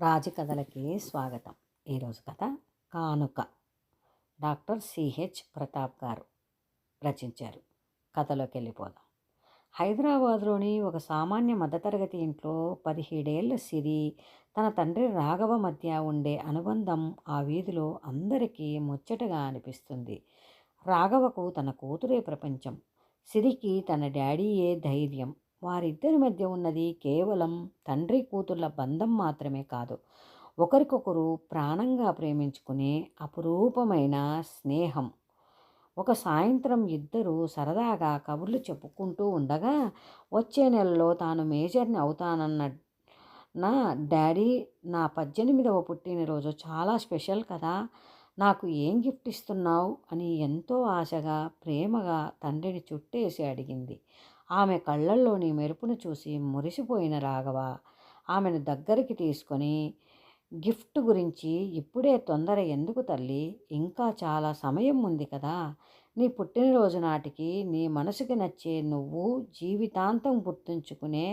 రాజకథలకి స్వాగతం. ఈరోజు కథ కానుక. డాక్టర్ సిహెచ్ ప్రతాప్ గారు రచించారు. కథలోకి వెళ్ళిపోదాం. హైదరాబాద్లోని ఒక సామాన్య మధ్యతరగతి ఇంట్లో పదిహేడేళ్ళ సిరి తన తండ్రి రాఘవ మధ్య ఉండే అనుబంధం ఆ వీధిలో అందరికీ ముచ్చటగా అనిపిస్తుంది. రాఘవకు తన కూతురే ప్రపంచం. సిరికి తన డాడీయే ధైర్యం. వారిద్దరి మధ్య ఉన్నది కేవలం తండ్రి కూతుర్ల బంధం మాత్రమే కాదు. ఒకరికొకరు ప్రాణంగా ప్రేమించుకునే అపురూపమైన స్నేహం. ఒక సాయంత్రం ఇద్దరు సరదాగా కబుర్లు చెప్పుకుంటూ ఉండగా వచ్చే నెలలో తాను మేజర్ని అవుతానన్న నా డాడీ నా పద్దెనిమిదవ పుట్టినరోజు చాలా స్పెషల్ కదా నాకు ఏం గిఫ్ట్ ఇస్తున్నావు? అని ఎంతో ఆశగా ప్రేమగా తండ్రిని చుట్టేసి అడిగింది. ఆమె కళ్ళల్లోని మెరుపును చూసి మురిసిపోయిన రాఘవ ఆమెను దగ్గరికి తీసుకొని గిఫ్ట్ గురించి ఇప్పుడే తొందర ఎందుకు తల్లి? ఇంకా చాలా సమయం ఉంది కదా. నీ పుట్టినరోజు నాటికి నీ మనసుకి నచ్చే నువ్వు జీవితాంతం గుర్తుంచుకునే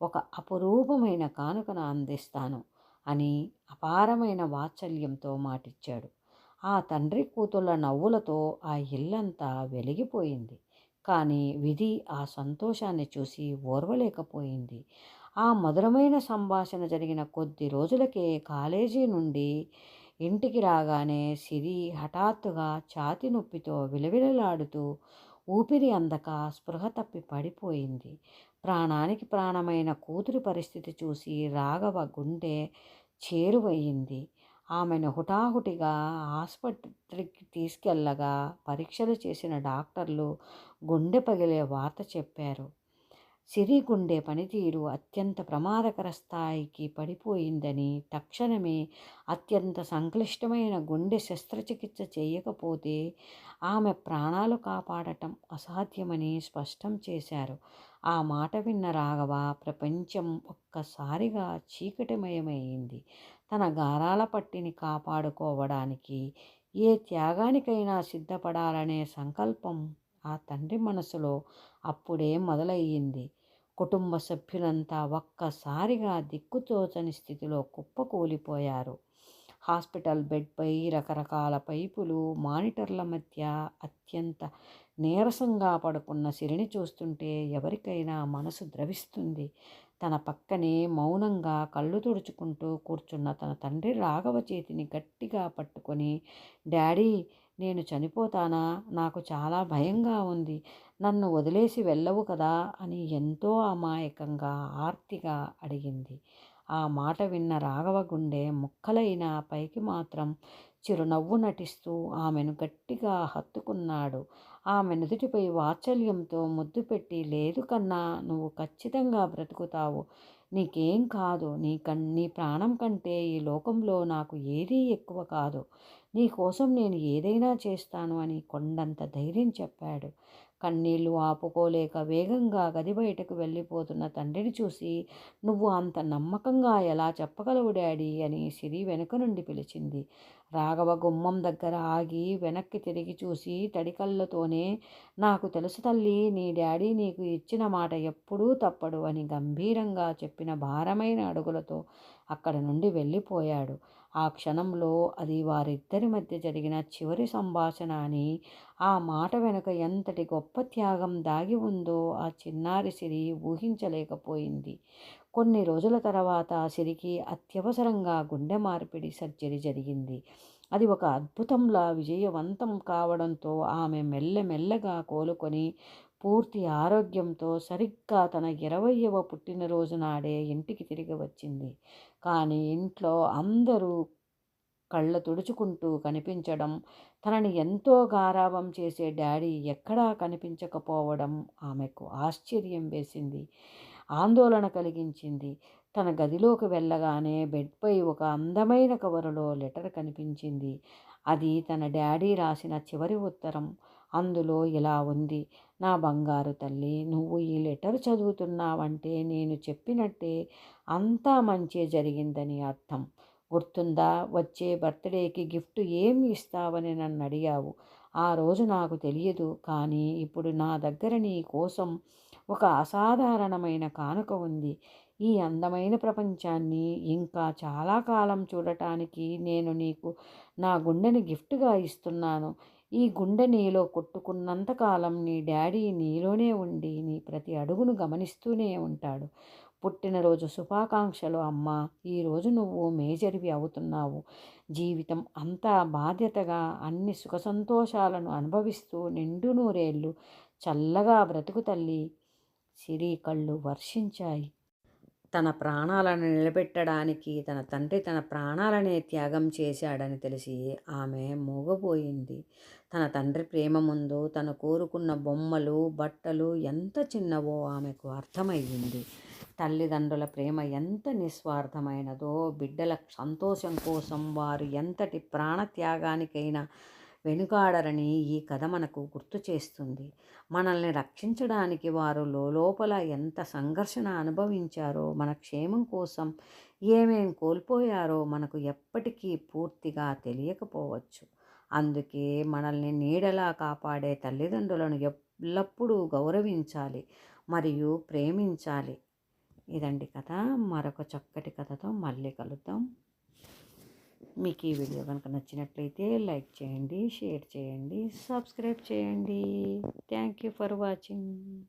ఒక అపురూపమైన కానుకను అందిస్తాను అని అపారమైన వాత్సల్యంతో మాటిచ్చాడు. ఆ తండ్రి కూతుళ్ళ నవ్వులతో ఆ ఇల్లంతా వెలిగిపోయింది. కానీ విధి ఆ సంతోషాన్ని చూసి ఓర్వలేకపోయింది. ఆ మధురమైన సంభాషణ జరిగిన కొద్ది రోజులకే కాలేజీ నుండి ఇంటికి రాగానే సిరి హఠాత్తుగా ఛాతి నొప్పితో విలవిలలాడుతూ ఊపిరి అందక స్పృహ తప్పి పడిపోయింది. ప్రాణానికి ప్రాణమైన కూతురి పరిస్థితి చూసి రాఘవ గుండె చేరువయ్యింది. ఆమెను హుటాహుటిగా ఆసుపత్రికి తీసుకెళ్ళగా పరీక్షలు చేసిన డాక్టర్లు గుండె పగిలే వార్త చెప్పారు. సిరిగుండె పనితీరు అత్యంత ప్రమాదకర స్థాయికి పడిపోయిందని తక్షణమే అత్యంత సంక్లిష్టమైన గుండె శస్త్రచికిత్స చేయకపోతే ఆమె ప్రాణాలు కాపాడటం అసాధ్యమని స్పష్టం చేశారు. ఆ మాట విన్న రాఘవ ప్రపంచం ఒక్కసారిగా చీకటిమయమైంది. తన గారాల పట్టిని కాపాడుకోవడానికి ఏ త్యాగానికైనా సిద్ధపడాలనే సంకల్పం ఆ తండ్రి మనసులో అప్పుడే మొదలయ్యింది. కుటుంబ సభ్యులంతా ఒక్కసారిగా దిక్కుతోచని స్థితిలో కుప్పకూలిపోయారు. హాస్పిటల్ బెడ్పై రకరకాల పైపులు మానిటర్ల మధ్య అత్యంత నీరసంగా పడుకున్న సిరిని చూస్తుంటే ఎవరికైనా మనసు ద్రవిస్తుంది. తన పక్కనే మౌనంగా కళ్ళు తుడుచుకుంటూ కూర్చున్న తన తండ్రి రాఘవ చేతిని గట్టిగా పట్టుకొని డాడీ నేను చనిపోతానా? నాకు చాలా భయంగా ఉంది. నన్ను వదిలేసి వెళ్ళవు కదా? అని ఎంతో అమాయకంగా ఆర్తిగా అడిగింది. ఆ మాట విన్న రాఘవ గుండె ముక్కలైన పైకి మాత్రం చిరునవ్వు నటిస్తూ ఆమెను గట్టిగా హత్తుకున్నాడు. ఆమె నుదుటిపై వాత్సల్యంతో ముద్దు పెట్టి లేదు కన్నా నువ్వు ఖచ్చితంగా బ్రతుకుతావు. నీకేం కాదు. నీ కన్ నీ ప్రాణం కంటే ఈ లోకంలో నాకు ఏదీ ఎక్కువ కాదు. నీ కోసం నేను ఏదైనా చేస్తాను అని కొండంత ధైర్యం చెప్పాడు. కన్నీళ్ళు ఆపుకోలేక వేగంగా గది బయటకు వెళ్ళిపోతున్న తండ్రిని చూసి నువ్వు అంత నమ్మకంగా ఎలా చెప్పగలవు డాడీ? అని సిరి వెనుక నుండి పిలిచింది. రాఘవ గుమ్మం దగ్గర ఆగి వెనక్కి తిరిగి చూసి తడికళ్ళతోనే నాకు తెలుసు తల్లి నీ డాడీ నీకు ఇచ్చిన మాట ఎప్పుడూ తప్పడు అని గంభీరంగా చెప్పిన భారమైన అడుగులతో అక్కడ నుండి వెళ్ళిపోయాడు. ఆ క్షణంలో అది వారిద్దరి మధ్య జరిగిన చివరి సంభాషణ అని ఆ మాట వెనుక ఎంతటి గొప్ప త్యాగం దాగి ఉందో ఆ చిన్నారి సిరి ఊహించలేకపోయింది. కొన్ని రోజుల తర్వాత సిరికి అత్యవసరంగా గుండె మార్పిడి సర్జరీ జరిగింది. అది ఒక అద్భుతంలా విజయవంతం కావడంతో ఆమె మెల్లమెల్లగా కోలుకొని పూర్తి ఆరోగ్యంతో సరిగ్గా తన ఇరవయవ పుట్టినరోజు నాడే ఇంటికి తిరిగి వచ్చింది. కానీ ఇంట్లో అందరూ కళ్ళ తుడుచుకుంటూ కనిపించడం తనని ఎంతో గారాభం చేసే డాడీ ఎక్కడా కనిపించకపోవడం ఆమెకు ఆశ్చర్యం వేసింది. ఆందోళన కలిగించింది. తన గదిలోకి వెళ్ళగానే బెడ్పై ఒక అందమైన కవరులో లెటర్ కనిపించింది. అది తన డాడీ రాసిన చివరి ఉత్తరం. అందులో ఇలా ఉంది. నా బంగారు తల్లి నువ్వు ఈ లెటర్ చదువుతున్నావంటే నేను చెప్పినట్టే అంతా మంచి జరిగిందని అర్థం. గుర్తుందా? వచ్చే బర్త్డేకి గిఫ్ట్ ఏమి ఇస్తావని నన్ను అడిగావు. ఆ రోజు నాకు తెలియదు. కానీ ఇప్పుడు నా దగ్గర నీ కోసం ఒక అసాధారణమైన కానుక ఉంది. ఈ అందమైన ప్రపంచాన్ని ఇంకా చాలా కాలం చూడటానికి నేను నీకు నా గుండెని గిఫ్ట్గా ఇస్తున్నాను. ఈ గుండె నీలో కొట్టుకున్నంతకాలం నీ డాడీ నీలోనే ఉండి నీ ప్రతి అడుగును గమనిస్తూనే ఉంటాడు. పుట్టినరోజు శుభాకాంక్షలు అమ్మ. ఈరోజు నువ్వు మేజర్వి అవుతున్నావు. జీవితం అంతా బాధ్యతగా అన్ని సుఖ సంతోషాలను అనుభవిస్తూ నిండు నూరేళ్ళు చల్లగా బ్రతుకు తల్లి. సిరి కళ్ళు వర్షించాయి. తన ప్రాణాలను నిలబెట్టడానికి తన తండ్రి తన ప్రాణాలనే త్యాగం చేశాడని తెలిసి ఆమె మూగపోయింది తన తండ్రి ప్రేమ ముందు తను కోరుకున్న బొమ్మలు బట్టలు ఎంత చిన్నవో ఆమెకు అర్థమయ్యింది. తల్లిదండ్రుల ప్రేమ ఎంత నిస్వార్థమైనదో బిడ్డల సంతోషం కోసం వారు ఎంతటి ప్రాణత్యాగానికైనా వెనుకాడరని ఈ కథ మనకు గుర్తు చేస్తుంది. మనల్ని రక్షించడానికి వారు లోపల ఎంత సంఘర్షణ అనుభవించారో మన క్షేమం కోసం ఏమేం కోల్పోయారో మనకు ఎప్పటికీ పూర్తిగా తెలియకపోవచ్చు. అందుకే మనల్ని నీడలా కాపాడే తల్లిదండ్రులను ఎల్లప్పుడూ గౌరవించాలి మరియు ప్రేమించాలి. ఇదండి కథ. మరొక చక్కటి కథతో మళ్ళీ కలుద్దాం. మీకు ఈ వీడియో కనుక నచ్చినట్లయితే లైక్ చేయండి షేర్ చేయండి సబ్స్క్రైబ్ చేయండి. Thank you for watching.